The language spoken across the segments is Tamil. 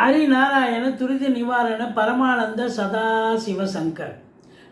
ஹரிநாராயண துரித நிவாரண பரமானந்த சதாசிவ சங்கர்.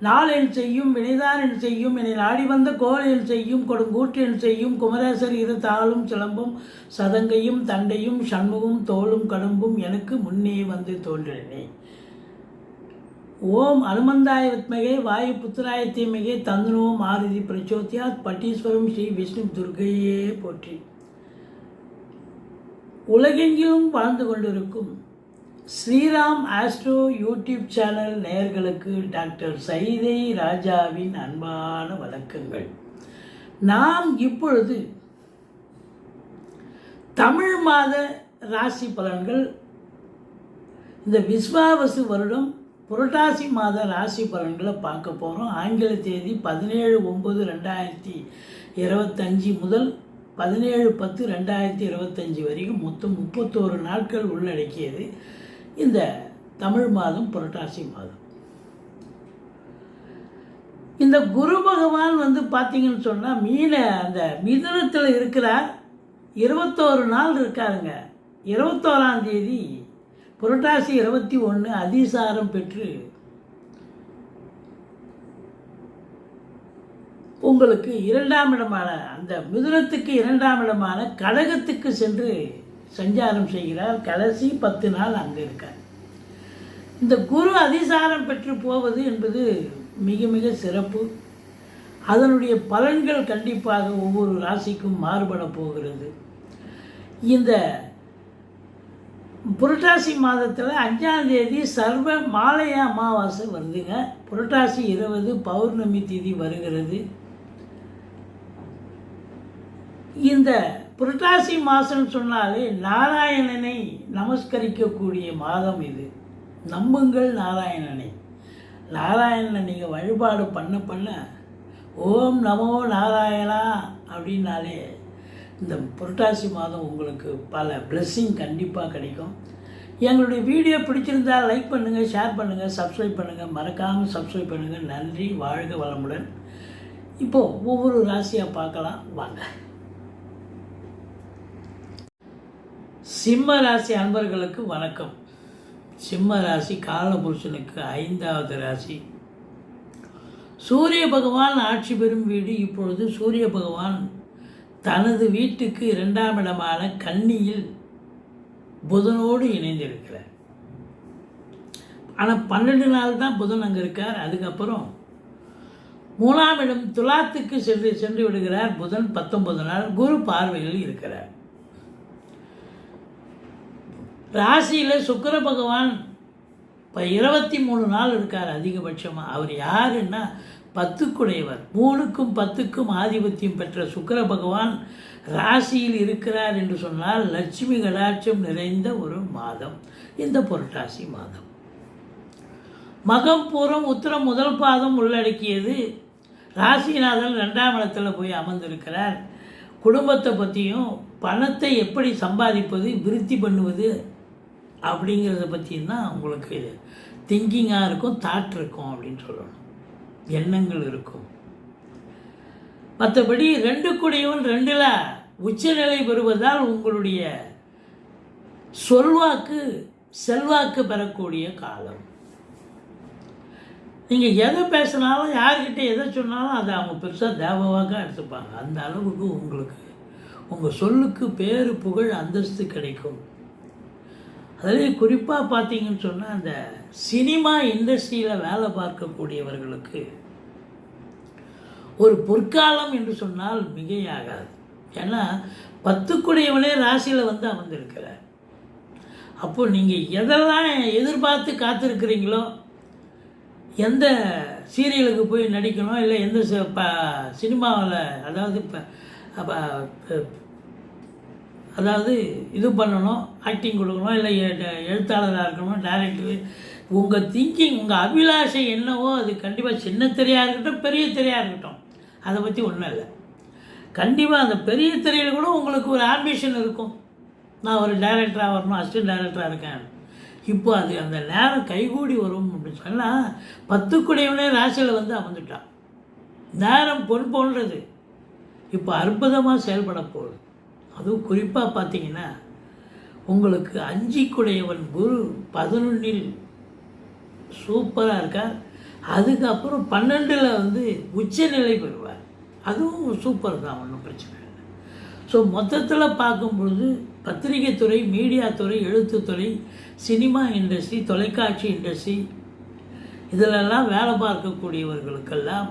நாளில் செய்யும் வினைதானென் செய்யும் என்னை நாடி வந்த கோலென் செய்யும் கொடுங்கூற்றில் செய்யும் குமரேசர் இரு தாளும் சிலம்பும் சதங்கையும் தண்டையும் சண்முகம் தோளும் கடும்பும் எனக்கு முன்னே வந்து தோன்றினேன் ஓம் அனுமந்தாய வித்மகே வாயு புத்திராய தீமகே தந்தனோ மாருதி பிரச்சோத்தியா பட்டீஸ்வரம் ஸ்ரீ விஷ்ணு துர்கையே போற்றி. உலகெங்கிலும் வாழ்ந்து கொண்டிருக்கும் ஸ்ரீராம் ஆஸ்ட்ரோ யூடியூப் சேனல் நேயர்களுக்கு டாக்டர் சைதை ராஜாவின் அன்பான வணக்கங்கள். நாம் இப்பொழுது தமிழ் மாத ராசி பலன்கள் இந்த விஸ்வாவசு வருடம் புரட்டாசி மாத ராசி பலன்களை பார்க்க போகிறோம் ஆங்கில தேதி பதினேழு ஒம்பது ரெண்டாயிரத்தி இருபத்தஞ்சி முதல் பதினேழு பத்து ரெண்டாயிரத்தி இருபத்தஞ்சி வரைக்கும் மொத்தம் முப்பத்தோரு நாட்கள் உள்ளடக்கியது. இந்த தமிழ் மாதம் புரட்டாசி மாதம். இந்த குரு பகவான் வந்து பார்த்தீங்கன்னு சொன்னால் மீன அந்த மிதனத்தில் இருக்கிறார் இருபத்தோரு நாள் இருக்காருங்க. இருபத்தோராம் தேதி புரட்டாசி இருபத்தி ஒன்று அதிசாரம் பெற்று உங்களுக்கு இரண்டாம் இடமான அந்த மிதுனத்துக்கு இரண்டாம் இடமான கடகத்துக்கு சென்று சஞ்சாரம் செய்கிறார். கடைசி பத்து நாள் அங்கே இருக்கார். இந்த குரு அதிசாரம் பெற்று போவது என்பது மிக மிக சிறப்பு. அதனுடைய பலன்கள் கண்டிப்பாக ஒவ்வொரு ராசிக்கும் மாறுபட போகிறது. இந்த புரட்டாசி மாதத்தில் அஞ்சாம் தேதி சர்வ மாலைய அமாவாசை வருதுங்க. புரட்டாசி இருபது பௌர்ணமி திதி வருகிறது. இந்த புரட்டாசி மாதம் சொன்னாலே நாராயணனை நமஸ்கரிக்கக்கூடிய மாதம் இது. நம்புங்கள் நாராயணனை. நாராயணனை நீங்கள் வழிபாடு பண்ண பண்ண ஓம் நமோ நாராயணா அப்படின்னாலே இந்த புரட்டாசி மாதம் உங்களுக்கு பல பிளெஸ்ஸிங் கண்டிப்பாக கிடைக்கும். எங்களுடைய வீடியோ பிடிச்சிருந்தா லைக் பண்ணுங்கள் ஷேர் பண்ணுங்கள் சப்ஸ்கிரைப் பண்ணுங்கள் மறக்காமல் சப்ஸ்கிரைப் பண்ணுங்கள் நன்றி வாழ்க வளமுடன். இப்போது ஒவ்வொரு ராசியாக பார்க்கலாம். வாங்க. சிம்ம ராசி அன்பர்களுக்கு வணக்கம். சிம்ம ராசி காலபுருஷனுக்கு ஐந்தாவது ராசி. சூரிய பகவான் ஆட்சி பெறும் வீடு. இப்பொழுது சூரிய பகவான் தனது வீட்டுக்கு இரண்டாம் இடமான கன்னியில் புதனோடு இணைந்திருக்கிறார். ஆனால் பன்னெண்டு நாள் தான் புதன் அங்கே இருக்கார். அதுக்கப்புறம் மூணாம் இடம் துலாத்துக்கு சென்று சென்று விடுகிறார் புதன். பத்தொன்பது நாள் குரு பார்வையில் இருக்கிறார். ராசியில் சுக்கிர பகவான் இப்போ இருபத்தி மூணு நாள் இருக்கார் அதிகபட்சமாக அவர் யாருன்னா பத்துக்குடையவர். மூணுக்கும் பத்துக்கும் ஆதிபத்தியம் பெற்ற சுக்கிர பகவான் ராசியில் இருக்கிறார் என்று சொன்னால் லட்சுமி கடாட்சம் நிறைந்த ஒரு மாதம். இந்த புரட்டாசி மாதம். மகம் பூரம் உத்தரம் முதல் பாதம் உள்ளடக்கியது. ராசிநாதன் ரெண்டாம் இடத்துல போய் அமர்ந்திருக்கிறார். குடும்பத்தை பற்றியும் பணத்தை எப்படி சம்பாதிப்பது விருத்தி பண்ணுவது அப்படிங்கிறத பற்றியும் தான் உங்களுக்கு திங்கிங்காக இருக்கும் தாட் இருக்கும் அப்படின்னு சொல்லணும். எண்ணங்கள் இருக்கும். மற்றபடி ரெண்டு கூடியவன் ரெண்டில் உச்சநிலை பெறுவதால் உங்களுடைய சொல்வாக்கு செல்வாக்கு பெறக்கூடிய காலம். நீங்கள் எதை பேசினாலும் யார்கிட்ட எதை சொன்னாலும் அதை அவங்க பெருசாக தேவவாக எடுத்துப்பாங்க. அந்த அளவுக்கு உங்களுக்கு உங்கள் சொல்லுக்கு பேரு புகழ் அந்தஸ்து கிடைக்கும். அதுலேயும் குறிப்பாக பார்த்தீங்கன்னு சொன்னால் அந்த சினிமா இண்டஸ்ட்ரியில் வேலை பார்க்கக்கூடியவர்களுக்கு ஒரு பொற்காலம் என்று சொன்னால் மிகையாகாது. ஏன்னா பத்துக்குடையவனே ராசியில் வந்து அமர்ந்திருக்கிறார். அப்போ நீங்கள் எதெல்லாம் எதிர்பார்த்து காத்திருக்கிறீங்களோ எந்த சீரியலுக்கு போய் நடிக்கணும் இல்லை எந்த சினிமாவில் அதாவது இப்போ அதாவது இது பண்ணணும் ஆக்டிங் கொடுக்கணும் இல்லை எ- எழுத்தாளராக இருக்கணும் டேரக்டரு உங்கள் திங்கிங் உங்கள் அபிலாஷை என்னவோ அது கண்டிப்பாக சின்ன திரையாக இருக்கட்டும் பெரிய திரையாக இருக்கட்டும். அதை பற்றி ஒன்றும் இல்லை. கண்டிப்பாக அந்த பெரிய திரையில் கூட உங்களுக்கு ஒரு ஆம்பிஷன் இருக்கும். நான் ஒரு டைரக்டராக வரணும் அசிஸ்டன்ட் டைரக்டராக இருக்கேன். இப்போ அது அந்த நேரம் கைகூடி வரும் அப்படின்னு சொன்னால் பத்துக்குடையவனே ராசியில் வந்து அமர்ந்துட்டான். நேரம் பொன் போன்றது. இப்போ அற்புதமாக செயல்பட போகுது. அதுவும் குறிப்பாக பார்த்தீங்கன்னா உங்களுக்கு அஞ்சிக்குடையவன் குரு பதினொன்றில் சூப்பராக இருக்கார். அதுக்கப்புறம் பன்னெண்டில் வந்து உச்சநிலை பெறுவார். அதுவும் சூப்பர் தான் ஒன்றும் பிரச்சனை இல்லை. ஸோ மொத்தத்தில் பார்க்கும்பொழுது பத்திரிகை துறை மீடியா துறை எழுத்துத்துறை சினிமா இண்டஸ்ட்ரி தொலைக்காட்சி இண்டஸ்ட்ரி இதிலெல்லாம் வேலை பார்க்கக்கூடியவர்களுக்கெல்லாம்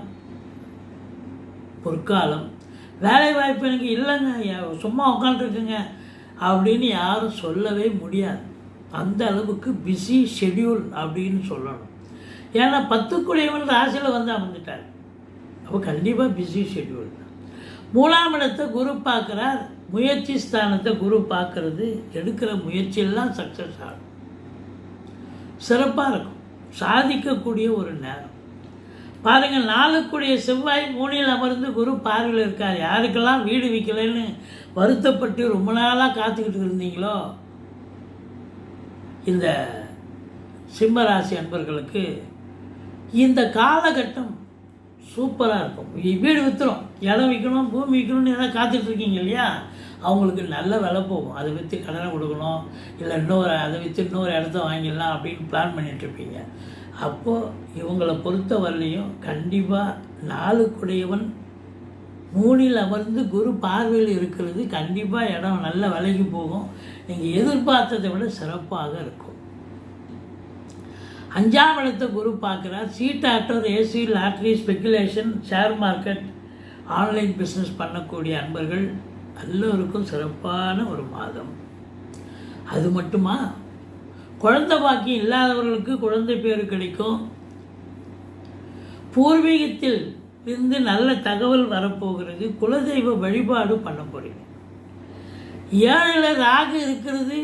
பொற்காலம் வேலை வாய்ப்பு எனக்கு இல்லைங்க சும்மா உட்காந்துருக்குங்க அப்படின்னு யாரும் சொல்லவே முடியாது. அந்த அளவுக்கு பிஸி ஷெட்யூல் அப்படின்னு சொல்லணும். ஏன்னா பத்துக்குடையவன் ராசியில் வந்து அமைஞ்சிட்டார் அப்போ கண்டிப்பாக பிஸி ஷெட்யூல் தான். மூணாம் இடத்தை குரு பார்க்குறார். முயற்சி ஸ்தானத்தை குரு பார்க்கறது. எடுக்கிற முயற்சியெல்லாம் சக்ஸஸ் ஆகும். சிறப்பாக இருக்கும். சாதிக்கக்கூடிய ஒரு நேரம். பாருங்கள் நாளுக்குடைய செவ்வாய் மூணில் அமர்ந்து குரு பார்வையில் இருக்கார். யாருக்கெல்லாம் வீடு விற்கலைன்னு வருத்தப்பட்டு ரொம்ப நாளாக காத்துக்கிட்டு இருந்தீங்களோ? இந்த சிம்மராசி அன்பர்களுக்கு இந்த காலகட்டம் சூப்பராக இருக்கும். வீடு விற்றுரும் இடம் விற்கணும் பூமி விற்கணும்னு எதாவது காத்துட்டு இருக்கீங்க இல்லையா? அவங்களுக்கு நல்ல விலை போகும். அதை விற்று கடனை கொடுக்கணும். இல்லை இன்னொரு அதை விற்று இன்னொரு இடத்த வாங்கிடலாம் அப்படின்னு பிளான் பண்ணிகிட்ருப்பீங்க இருப்பீங்க. அப்போது இவங்களை பொறுத்த வரலையும் கண்டிப்பாக நாளுக்குடையவன் மூணில் அமர்ந்து குரு பார்வையில் இருக்கிறது கண்டிப்பாக இடம் நல்ல விலைக்கு போகும். நீங்கள் எதிர்பார்த்ததை விட சிறப்பாக இருக்கும். அஞ்சாம் இடத்தை குரு பார்க்குறார். Seat actor AC lottery speculation share market online business பண்ணக்கூடிய அன்பர்கள் எல்லோருக்கும் சிறப்பான ஒரு மாதம். அது மட்டுமா? குழந்தை பாக்கியம் இல்லாதவர்களுக்கு குழந்தை பேர் கிடைக்கும். பூர்வீகத்தில் இருந்து நல்ல தகவல் வரப்போகிறது. குலதெய்வ வழிபாடு பண்ண போகிறீங்க ஏழில் ராகு இருக்கிறது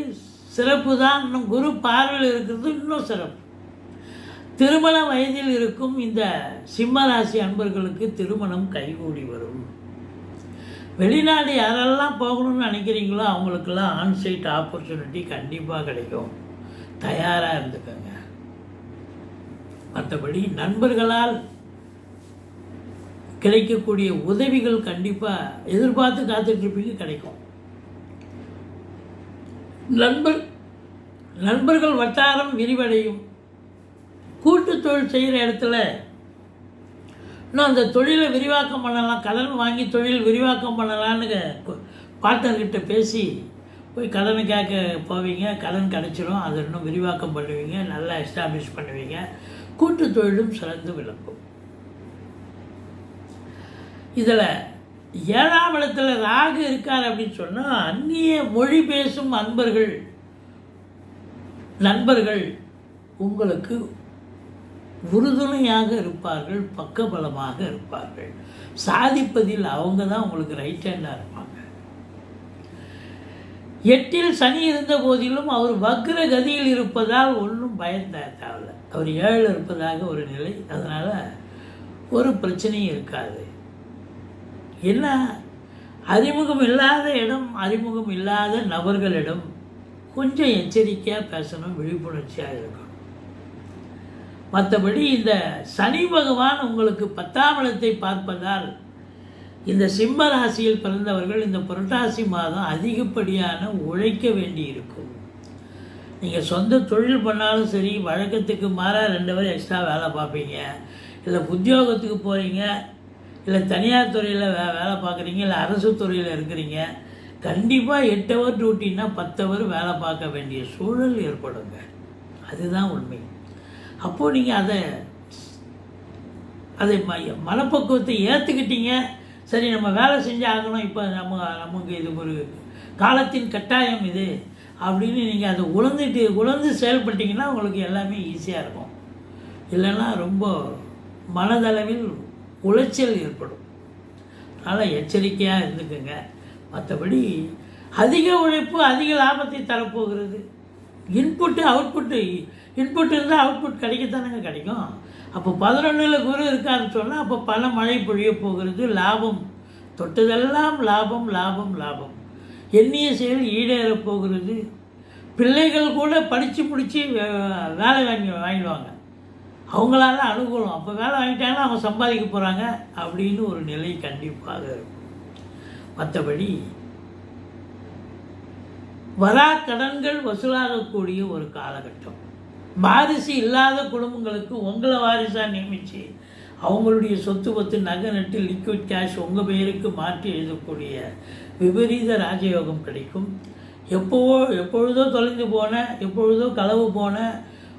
சிறப்பு தான். இன்னும் குரு பார்வையில் இருக்கிறது இன்னும் சிறப்பு. திருமண வயதில் இருக்கும் இந்த சிம்ம ராசி அன்பர்களுக்கு திருமணம் கைகூடி வரும். வெளிநாடு யாரெல்லாம் போகணும்னு நினைக்கிறீங்களோ அவங்களுக்கெல்லாம் ஆன்சைட் ஆப்பர்ச்சுனிட்டி கண்டிப்பாக கிடைக்கும். தயாராக இருந்துக்கோங்க. மற்றபடி நண்பர்களால் கிடைக்கக்கூடிய உதவிகள் கண்டிப்பாக எதிர்பார்த்து காத்துட்ருப்பீங்க கிடைக்கும். நண்பர் நண்பர்கள் வட்டாரம் விரிவடையும். கூட்டு தொழில் செய்கிற இடத்துல இன்னும் அந்த தொழிலை விரிவாக்கம் பண்ணலாம் கடன் வாங்கி தொழில் விரிவாக்கம் பண்ணலான்னு பார்ட்னர்கிட்ட பேசி போய் கடனை கேட்க போவீங்க கடன் கிடச்சிரும் அதை இன்னும் விரிவாக்கம் பண்ணுவீங்க நல்லா எஸ்டாப்ளிஷ் பண்ணுவீங்க. கூட்டு தொழிலும் சிறந்து விளக்கும் இதில் ஏழாம் இடத்துல ராகு இருக்கார் அப்படின்னு சொன்னால் அந்நிய மொழி பேசும் அன்பர்கள் நண்பர்கள் உங்களுக்கு உறுதுணையாக இருப்பார்கள் பக்கபலமாக இருப்பார்கள். சாதிப்பதில் அவங்க தான் உங்களுக்கு ரைட் ஹேண்டாக இருப்பாங்க. எட்டில் சனி இருந்த போதிலும் அவர் வக்ர கதியில் இருப்பதால் ஒன்றும் பயந்த தேவையில்ல அவர் ஏழில் இருப்பதாக ஒரு நிலை. அதனால் ஒரு பிரச்சனையும் இருக்காது. என்ன? அறிமுகம் இல்லாத இடம் அறிமுகம் இல்லாத நபர்களிடம் கொஞ்சம் எச்சரிக்கையாக பேசணும் விழிப்புணர்ச்சியாக இருக்கணும். மற்றபடி இந்த சனி பகவான் உங்களுக்கு பத்தாம் இடத்தை பார்ப்பதால் இந்த சிம்ம ராசியில் பிறந்தவர்கள் இந்த புரட்டாசி மாதம் அதிகப்படியான உழைக்க வேண்டி இருக்கும் நீங்கள் சொந்த தொழில் பண்ணாலும் சரி வழக்கத்துக்கு மாறாக ரெண்டு பேரும் எக்ஸ்ட்ரா வேலை பார்ப்பீங்க. இல்லை உத்தியோகத்துக்கு போகிறீங்க இல்லை தனியார் துறையில் வே வேலை பார்க்குறீங்க இல்லை அரசு துறையில் இருக்கிறீங்க கண்டிப்பாக எட்டு ஹவர் டியூட்டின்னா பத்து ஹவர் வேலை பார்க்க வேண்டிய சூழல் ஏற்படுங்க. அதுதான் உண்மை. அப்போது நீங்கள் அதை அதை ம மனப்பக்குவத்தை ஏற்றுக்கிட்டீங்க சரி நம்ம வேலை செஞ்சு ஆகணும். இப்போ நம்ம நமக்கு இது ஒரு காலத்தின் கட்டாயம் இது அப்படின்னு நீங்கள் அதை உழந்துட்டு உழந்து செயல்பட்டீங்கன்னா உங்களுக்கு எல்லாமே ஈஸியாக இருக்கும். இல்லைன்னா ரொம்ப மனதளவில் உளைச்சல் ஏற்படும். அதனால் எச்சரிக்கையாக இருந்துக்குங்க. மற்றபடி அதிக உழைப்பு அதிக லாபத்தை தரப்போகிறது. இன்புட்டு அவுட்புட்டு இன்புட் இருந்தால் அவுட்புட் கிடைக்கத்தானங்க கிடைக்கும். அப்போ பதினொன்றில் குரு இருக்கான்னு சொன்னால் அப்போ பல மழை பொழிய போகிறது லாபம். தொட்டதெல்லாம் லாபம் லாபம் லாபம். எண்ணிய செயல் ஈடேறப் போகிறது. பிள்ளைகள் கூட படித்து முடித்து வேலை வாங்கி வாங்கிடுவாங்க. அவங்களால அனுகூலம். அப்போ வேலை வாங்கிட்டாங்கன்னா அவங்க சம்பாதிக்க போகிறாங்க அப்படின்னு ஒரு நிலை கண்டிப்பாக இருக்கும். மற்றபடி வரா கடன்கள் வசூலாகக்கூடிய ஒரு காலகட்டம். வாரிசு இல்லாத குடும்பங்களுக்கு உங்களை வாரிசாக நியமித்து அவங்களுடைய சொத்து பத்து நகை நட்டு லிக்விட் கேஷ் உங்கள் பெயருக்கு மாற்றி எழுதக்கூடிய விபரீத ராஜயோகம் கிடைக்கும். எப்போவோ எப்பொழுதோ தொலைந்து போன எப்பொழுதோ களவு போன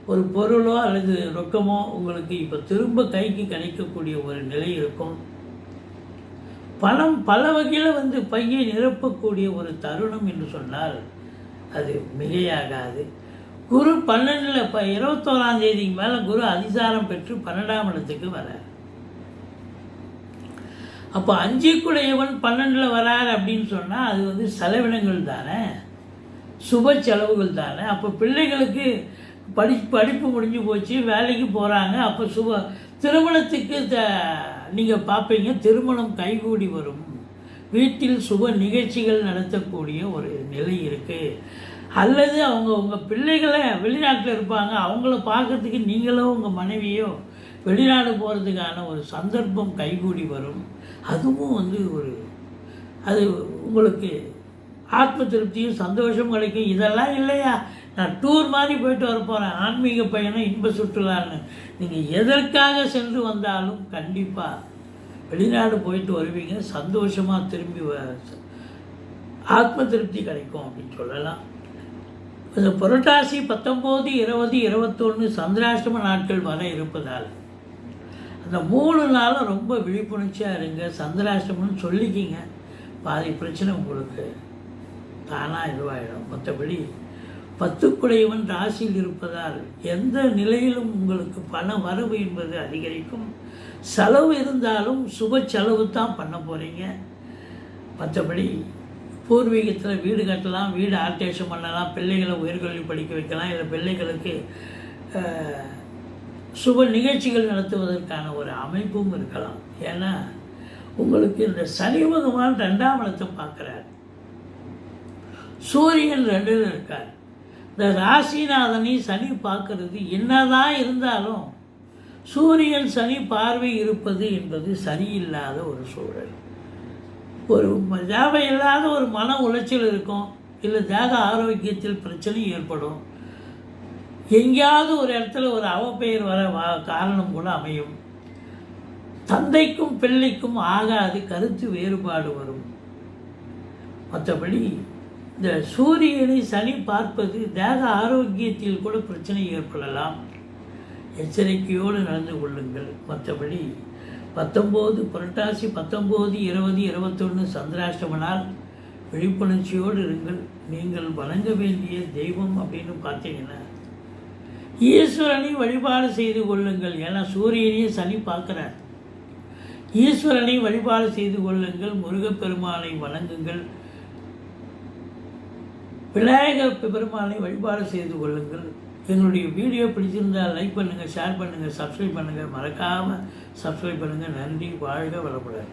ஒரு பொருளோ அல்லது ரொக்கமோ உங்களுக்கு இப்போ திரும்ப கைக்கு கிடைக்கக்கூடிய ஒரு நிலை இருக்கும். பணம் பல வகையில் வந்து பையை நிரப்பக்கூடிய ஒரு தருணம் என்று சொன்னால் அது மிகையாகாது. குரு பன்னெண்டில் இப்போ இருபத்தோராம் தேதிக்கு மேலே குரு அதிசாரம் பெற்று பன்னெண்டாம் இடத்துக்கு வரார். அப்போ அஞ்சுக்குடையவன் பன்னெண்டில் வரார் அப்படின்னு சொன்னால் அது வந்து செலவினங்கள் தானே? சுப செலவுகள் தானே? அப்போ பிள்ளைகளுக்கு படி படிப்பு முடிஞ்சு போச்சு வேலைக்கு போகிறாங்க அப்போ சுப திருமணத்துக்கு த நீங்கள் பார்ப்பீங்க திருமணம் கைகூடி வரும். வீட்டில் சுப நிகழ்ச்சிகள் நடத்தக்கூடிய ஒரு நிலை இருக்குது அல்லது அவங்க உங்கள் பிள்ளைகளை வெளிநாட்டில் இருப்பாங்க அவங்கள பார்க்கறதுக்கு நீங்களோ உங்கள் மனைவியோ வெளிநாடு போகிறதுக்கான ஒரு சந்தர்ப்பம் கைகூடி வரும். அதுவும் வந்து ஒரு அது உங்களுக்கு ஆத்ம திருப்தியும் சந்தோஷம் கிடைக்கும். இதெல்லாம் இல்லையா? நான் டூர் மாதிரி போயிட்டு வர போகிறேன் ஆன்மீக பயணம் இன்ப சுற்றுலான்னு. நீங்கள் எதற்காக சென்று வந்தாலும் கண்டிப்பாக வெளிநாடு போயிட்டு வருவீங்க. சந்தோஷமாக திரும்பி வ- ஆத்ம திருப்தி கிடைக்கும் அப்படின்னு சொல்லலாம். இந்த புரட்டாசி பத்தொம்போது இருபது இருபத்தொன்று சந்திராஷ்டம நாட்கள் வர இருப்பதால் அந்த மூணு நாளும் ரொம்ப விழிப்புணர்ச்சியாக இருங்க சந்திராஷ்டமம்னு சொல்லிக்கிங்க. பாதி பிரச்சனை உங்களுக்கு தானாக இதுவாகிடும் மற்றபடி பத்துக்குடையவன் ராசியில் இருப்பதால் எந்த நிலையிலும் உங்களுக்கு பண வரவு என்பது அதிகரிக்கும். செலவு இருந்தாலும் சுப செலவு தான் பண்ண போகிறீங்க மற்றபடி பூர்வீகத்தில் வீடு கட்டலாம் வீடு ஆல்டேஷன் பண்ணலாம் பிள்ளைகளை உயர்கல்வி படிக்க வைக்கலாம் இல்லை பிள்ளைகளுக்கு சுப நிகழ்ச்சிகள் நடத்துவதற்கான ஒரு அமைப்பும் இருக்கலாம். ஏன்னா உங்களுக்கு இந்த சனி பகவான் ரெண்டாம் இடத்தை பார்க்குறார். சூரியன் ரெண்டில் இருக்கார். இந்த ராசிநாதனை சனி பார்க்கறது என்னதான் இருந்தாலும் சூரியன் சனி பார்வை இருப்பது என்பது சரியில்லாத ஒரு சூழல். ஒரு தேவையில்லாத ஒரு மன உளைச்சல் இருக்கும் இல்லை தேக ஆரோக்கியத்தில் பிரச்சனை ஏற்படும். எங்கேயாவது ஒரு இடத்துல ஒரு அவப்பெயர் வர காரணம் கூட அமையும். தந்தைக்கும் பிள்ளைக்கும் ஆகாது கருத்து வேறுபாடு வரும். மற்றபடி இந்த சூரியனை சனி பார்ப்பது தேக ஆரோக்கியத்தில் கூட பிரச்சனை ஏற்படலாம். எச்சரிக்கையோடு நடந்து கொள்ளுங்கள். மற்றபடி பத்தொம்போது புரட்டாசி பத்தொம்போது இருபது இருபத்தொன்று சந்திராஷ்டமனால் விழிப்புணர்ச்சியோடு இருங்கள். நீங்கள் வணங்க வேண்டிய தெய்வம் அப்படின்னு பார்த்தீங்கன்னா ஈஸ்வரனை வழிபாடு செய்து கொள்ளுங்கள். ஏன்னா சூரியனையும் சனி பார்க்குறார். ஈஸ்வரனை வழிபாடு செய்து கொள்ளுங்கள். முருகப்பெருமானை வணங்குங்கள். விநாயகர் பெருமானை வழிபாடு செய்து கொள்ளுங்கள். எங்களுடைய வீடியோ பிடிச்சிருந்தால் லைக் பண்ணுங்கள் ஷேர் பண்ணுங்கள் சப்ஸ்கிரைப் பண்ணுங்கள் மறக்காமல் சப்ஸ்கிரைப் பண்ணுங்கள் நன்றி வாழ்க வளமுடன்.